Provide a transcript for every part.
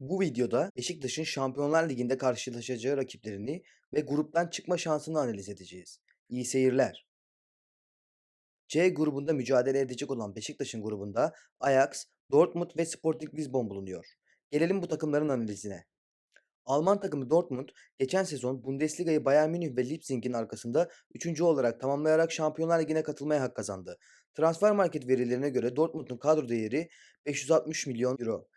Bu videoda Beşiktaş'ın Şampiyonlar Ligi'nde karşılaşacağı rakiplerini ve gruptan çıkma şansını analiz edeceğiz. İyi seyirler. C grubunda mücadele edecek olan Beşiktaş'ın grubunda Ajax, Dortmund ve Sporting Lisbon bulunuyor. Gelelim bu takımların analizine. Alman takımı Dortmund geçen sezon Bundesliga'yı Bayern Münih ve Leipzig'in arkasında 3. olarak tamamlayarak Şampiyonlar Ligi'ne katılmaya hak kazandı. Transfer market verilerine göre Dortmund'un kadro değeri 560 milyon euro.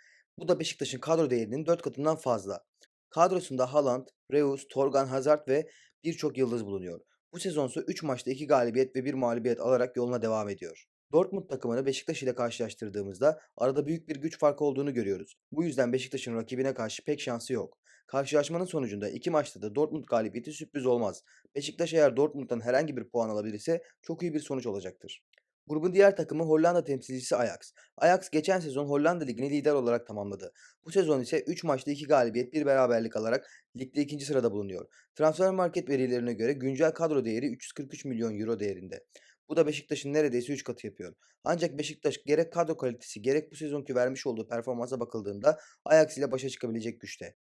Bu da Beşiktaş'ın kadro değerinin 4 katından fazla. Kadrosunda Haaland, Reus, Torgan Hazard ve birçok yıldız bulunuyor. Bu sezonsa 3 maçta 2 galibiyet ve 1 mağlubiyet alarak yoluna devam ediyor. Dortmund takımını Beşiktaş ile karşılaştırdığımızda arada büyük bir güç farkı olduğunu görüyoruz. Bu yüzden Beşiktaş'ın rakibine karşı pek şansı yok. Karşılaşmanın sonucunda iki maçta da Dortmund galibiyeti sürpriz olmaz. Beşiktaş eğer Dortmund'dan herhangi bir puan alabilirse çok iyi bir sonuç olacaktır. Grubun diğer takımı Hollanda temsilcisi Ajax. Ajax geçen sezon Hollanda Ligi'ni lider olarak tamamladı. Bu sezon ise 3 maçta 2 galibiyet 1 beraberlik alarak ligde ikinci sırada bulunuyor. Transfer market verilerine göre güncel kadro değeri 343 milyon euro değerinde. Bu da Beşiktaş'ın neredeyse 3 katı yapıyor. Ancak Beşiktaş gerek kadro kalitesi gerek bu sezonki vermiş olduğu performansa bakıldığında Ajax ile başa çıkabilecek güçte.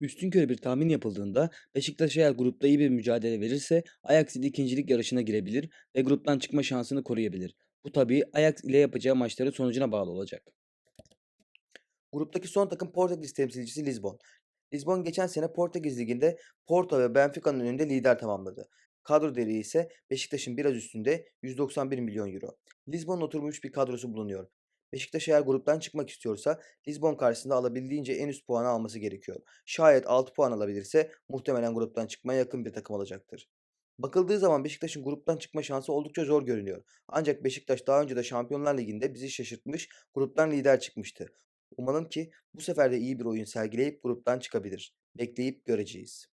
Üstünkörü bir tahmin yapıldığında Beşiktaş eğer grupta iyi bir mücadele verirse Ajax ile ikincilik yarışına girebilir ve gruptan çıkma şansını koruyabilir. Bu tabii Ajax ile yapacağı maçların sonucuna bağlı olacak. Gruptaki son takım Portekiz temsilcisi Lisbon. Lisbon geçen sene Portekiz Ligi'nde Porto ve Benfica'nın önünde lider tamamladı. Kadro değeri ise Beşiktaş'ın biraz üstünde 191 milyon euro. Lisbon'un oturmuş bir kadrosu bulunuyor. Beşiktaş eğer gruptan çıkmak istiyorsa Lisbon karşısında alabildiğince en üst puanı alması gerekiyor. Şayet 6 puan alabilirse muhtemelen gruptan çıkmaya yakın bir takım olacaktır. Bakıldığı zaman Beşiktaş'ın gruptan çıkma şansı oldukça zor görünüyor. Ancak Beşiktaş daha önce de Şampiyonlar Ligi'nde bizi şaşırtmış, gruptan lider çıkmıştı. Umalım ki bu sefer de iyi bir oyun sergileyip gruptan çıkabilir. Bekleyip göreceğiz.